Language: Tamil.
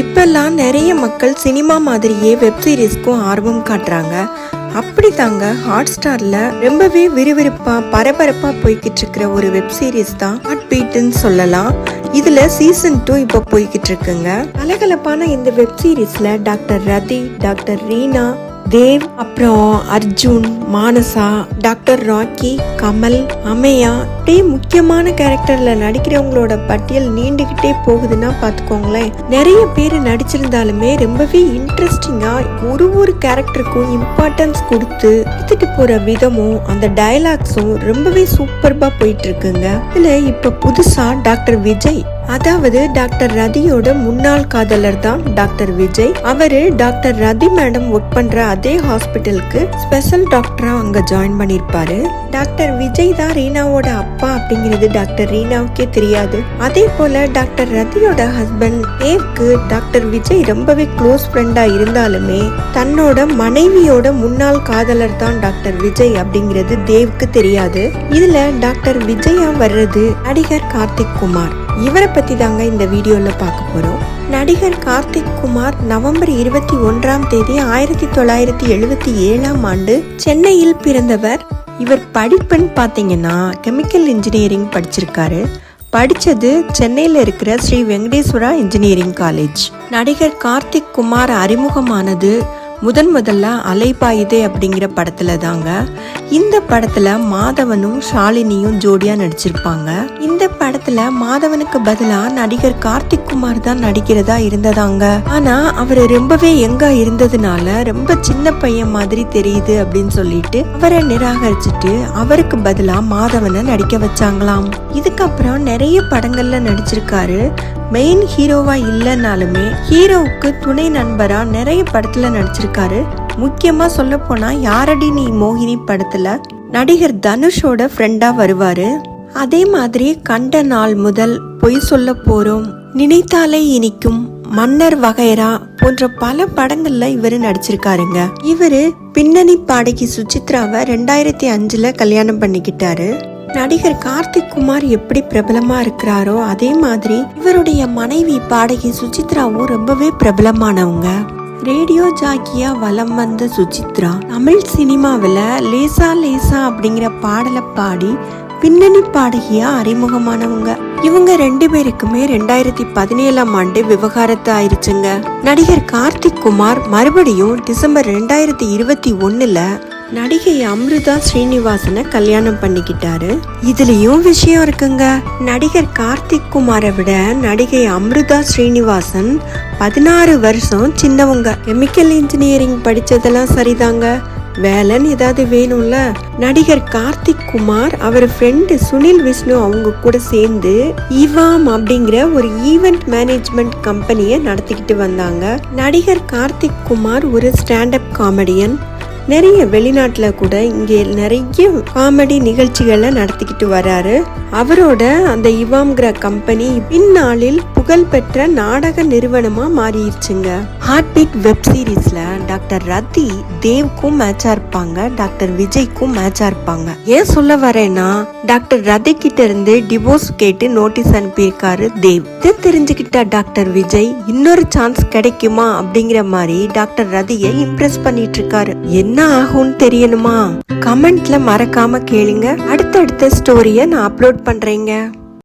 இப்பெல்லாம் நிறைய மக்கள் சினிமா மாதிரியே வெப் சீரிஸ்க்கும் ஆர்வம் காட்டுறாங்க. அப்படி தாங்க ஹாட் ஸ்டார்ல ரொம்பவே விறுவிறுப்பா பரபரப்பா போய்கிட்டு இருக்கிற ஒரு வெப் சீரிஸ் தான் ஹாட் பீட்னு சொல்லலாம். இதுல சீசன் டூ இப்போ போய்கிட்டு இருக்குங்க கலகலப்பான இந்த வெப் சீரிஸில் டாக்டர் ரதி டாக்டர் ரீனா தேவ் அப்புறம் அர்ஜுன் மானசா டாக்டர் ராக்கி கமல் அமையா அப்படியே முக்கியமான கேரக்டர்ல நடிக்கிறவங்களோட பட்டியல் நீண்டுகிட்டே போகுதுன்னா பாத்துக்கோங்களேன். நிறைய பேர் நடிச்சிருந்தாலுமே ரொம்பவே இன்ட்ரெஸ்டிங்கா ஒரு ஒரு கேரக்டருக்கும் இம்பார்ட்டன்ஸ் கொடுத்து எடுத்துட்டு போற விதமும் அந்த டயலாக்ஸும் ரொம்பவே சூப்பர்பா போயிட்டு இருக்குங்க. இதுல இப்ப புதுசா டாக்டர் விஜய் அதாவது டாக்டர் ரதியோட முன்னாள் காதலர் தான் டாக்டர் விஜய். அவரு டாக்டர் ரதி மேடம் ஒர்க் பண்ற அதே ஹாஸ்பிட்டலுக்கு ஸ்பெஷல் டாக்டரா அங்க ஜாயின் பண்ணிருப்பாரு. டாக்டர் விஜய் தான் ரீனாவோட அப்பா அப்படிங்கிறது டாக்டர் ரீனாவுக்கே தெரியாது. அதே போல டாக்டர் ரதியோட ஹஸ்பண்ட் தேவ்க்கு டாக்டர் விஜய் ரொம்பவே க்ளோஸ் ஃப்ரெண்டா இருந்தாலுமே தன்னோட மனைவியோட முன்னாள் காதலர் தான் டாக்டர் விஜய் அப்படிங்கிறது தேவ்க்கு தெரியாது. இதுல டாக்டர் விஜயா வர்றது நடிகர் கார்த்திக் குமார். இவரை பற்றி தாங்க இந்த வீடியோவில் பார்க்க போகிறோம் நடிகர் கார்த்திக் குமார் நவம்பர் இருபத்தி ஒன்றாம் தேதி ஆயிரத்தி தொள்ளாயிரத்தி எழுபத்தி ஏழாம் ஆண்டு சென்னையில் பிறந்தவர். இவர் படிப்புன்னு பார்த்தீங்கன்னா கெமிக்கல் இன்ஜினியரிங் படிச்சிருக்காரு. படித்தது சென்னையில் இருக்கிற ஸ்ரீ வெங்கடேஸ்வரா இன்ஜினியரிங் காலேஜ். நடிகர் கார்த்திக் குமார் அறிமுகமானது முதன் முதல்ல அலைபாயுதே அப்படிங்கிற படத்துல தாங்க. இந்த படத்துல மாதவனும் ஷாலினியும் ஜோடியா நடிச்சிருப்பாங்க. இந்த படத்துல மாதவனுக்கு பதிலா நடிகர் கார்த்திக் குமார் தான் நடிக்கிறதா இருந்ததாங்க. ஆனா அவர் ரொம்பவே எங்க இருந்ததுனால ரொம்ப சின்ன பையன் மாதிரி தெரியுது அப்படின்னு சொல்லிட்டு அவரை நிராகரிச்சுட்டு அவருக்கு பதிலா மாதவனை நடிக்க வச்சாங்களாம். இதுக்கப்புறம் நிறைய படங்கள்ல நடிச்சிருக்காரு. மெயின் ஹீரோவா இல்லைனாலுமே ஹீரோவுக்கு துணை நண்பரா நிறைய படத்துல நடிச்சிருக்காரு. முக்கியமா சொல்ல போனா யாரடி நீ மோகினி படத்துல நடிகர் தனுஷோட ஃப்ரெண்டா வருவாரு? அதே மாதிரி கண்ட நாள் முதல் பொய் சொல்ல போறோம் நினைத்தாலே இனிக்கும் மன்னர் வகைரா போன்ற பல படங்கள்ல இவரு நடிச்சிருக்காருங்க. இவரு பின்னணி பாடகி சுசித்ராவை ரெண்டாயிரத்தி அஞ்சுல கல்யாணம் பண்ணிக்கிட்டாரு. நடிகர் கார்த்திக் குமார் எப்படி பிரபலமா இருக்கிறாரோ அதே மாதிரி இவருடைய மனைவி பாடகி சுசித்ராவும் ரொம்பவே பிரபலமானவங்க. ரேடியோ ஜாக்கியா வலம் வந்த சுசித்ரா தமிழ் சினிமாவில் லேசா லேசா அப்படிங்கிற பாடலை பாடி பின்னணி பாடகியா அறிமுகமானவங்க. இவங்க ரெண்டு பேருக்குமே ரெண்டாயிரத்தி பதினேழாம் ஆண்டு விவகாரத்து ஆயிருச்சுங்க. நடிகர் கார்த்திக் குமார் மறுபடியும் டிசம்பர் ரெண்டாயிரத்தி இருபத்தி ஒன்னுல நடிகை அம்ருதா ஸ்ரீனிவாசனை கல்யாணம் பண்ணிக்கிட்டாரு. இதுலயும் விஷயம் இருக்குங்க. நடிகர் கார்த்திக் குமாரை விட நடிகை அம்ருதா ஸ்ரீனிவாசன் பதினாறு வருஷம் சின்னவங்க. கெமிக்கல் இன்ஜினியரிங் படிச்சதெல்லாம் சரிதாங்க. வேலைன்னு ஏதாவது வேணும்ல? நடிகர் கார்த்திக் குமார் அவர் ஃப்ரெண்டு சுனில் விஷ்ணு அவங்க கூட சேர்ந்து இவாம் அப்படிங்கிற ஒரு ஈவெண்ட் மேனேஜ்மெண்ட் கம்பெனியை நடத்திக்கிட்டு வந்தாங்க. நடிகர் கார்த்திக் குமார் ஒரு ஸ்டாண்டப் காமெடியன் நிறைய வெளிநாட்டில் கூட இங்கே நிறைய காமெடி நிகழ்ச்சிகளை நடத்திக்கிட்டு வராரு. அவரோட அந்த இவாம்கிற கம்பெனி பின்னாளில் புகழ்பெற்ற நாடக நிறுவனமா மாறிடுச்சுங்க. ஹார்ட் பீட் வெப் சீரிஸ்ல டாக்டர் ரத்தி தேவ்க்கும் மேட்சா இருப்பாங்க. டாக்டர் விஜய்க்கும் மேட்சா இருப்பாங்க. ஏன் சொல்ல வரேன்னா டாக்டர் ரதி கிட்ட இருந்து டிவோர்ஸ் கேட்டு நோட்டீஸ் அனுப்பியிருக்காரு தேவ். இது தெரிஞ்சுக்கிட்ட டாக்டர் விஜய் இன்னொரு சான்ஸ் கிடைக்குமா? அப்படிங்கிற மாதிரி டாக்டர் ரதியை இம்ப்ரெஸ் பண்ணிட்டு இருக்காரு என்ன ஆகும்னு தெரியணுமா? கமெண்ட்ல மறக்காம கேளுங்க. அடுத்தடுத்த ஸ்டோரியை நான் அப்லோட் பண்றேங்க.